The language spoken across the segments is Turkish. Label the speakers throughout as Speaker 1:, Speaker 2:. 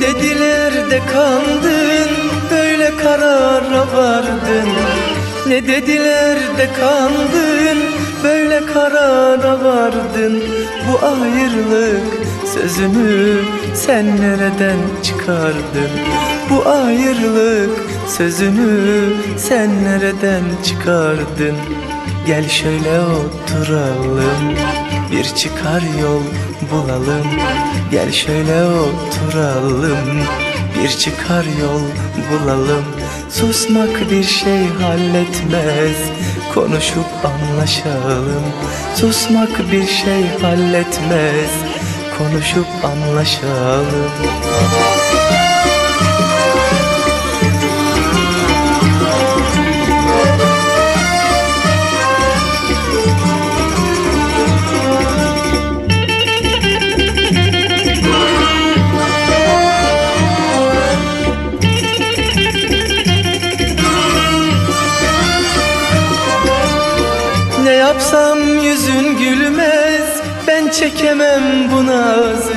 Speaker 1: dediler de kandın Böyle karara vardın. Ne dediler de kandın Böyle karara vardın. Bu ayrılık sözünü Sen nereden çıkardın? Bu ayrılık sözünü Sen nereden çıkardın? Gel şöyle oturalım. Bir çıkar yol bulalım Gel şöyle oturalım. Bir çıkar yol bulalım Susmak bir şey halletmez. Konuşup anlaşalım Susmak bir şey halletmez. Konuşup anlaşalım yapsam yüzün gülmez Ben çekemem bu nazı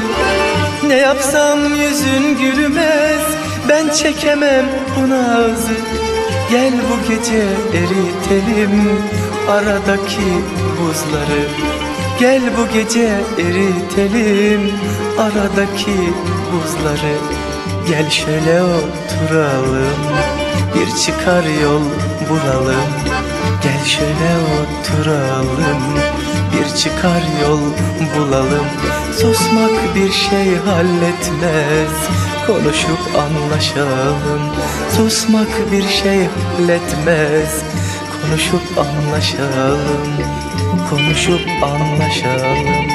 Speaker 1: Ne yapsam yüzün gülmez Ben çekemem bu nazı Gel bu gece eritelim Aradaki buzları. Gel bu gece eritelim Aradaki buzları. Gel şöyle oturalım Bir çıkar yol bulalım Gel şöyle oturalım. Bir çıkar yol bulalım Susmak bir şey halletmez. Konuşup anlaşalım Susmak bir şey halletmez. Konuşup anlaşalım Konuşup anlaşalım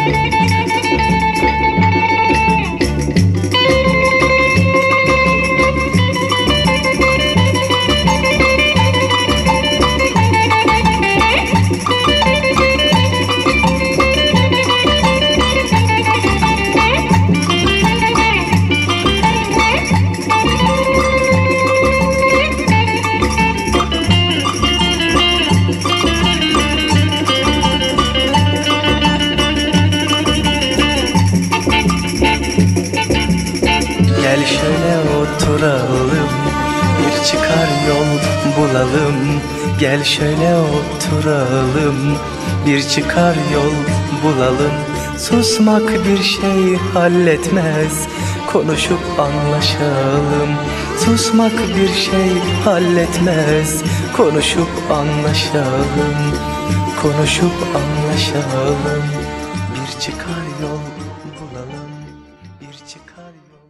Speaker 1: Gel şöyle oturalım Bir çıkar yol bulalım. Gel şöyle oturalım Bir çıkar yol bulalım. Susmak bir şey halletmez Konuşup anlaşalım. Susmak bir şey halletmez Konuşup anlaşalım. Konuşup anlaşalım. Bir çıkar yol bulalım Bir çıkar yol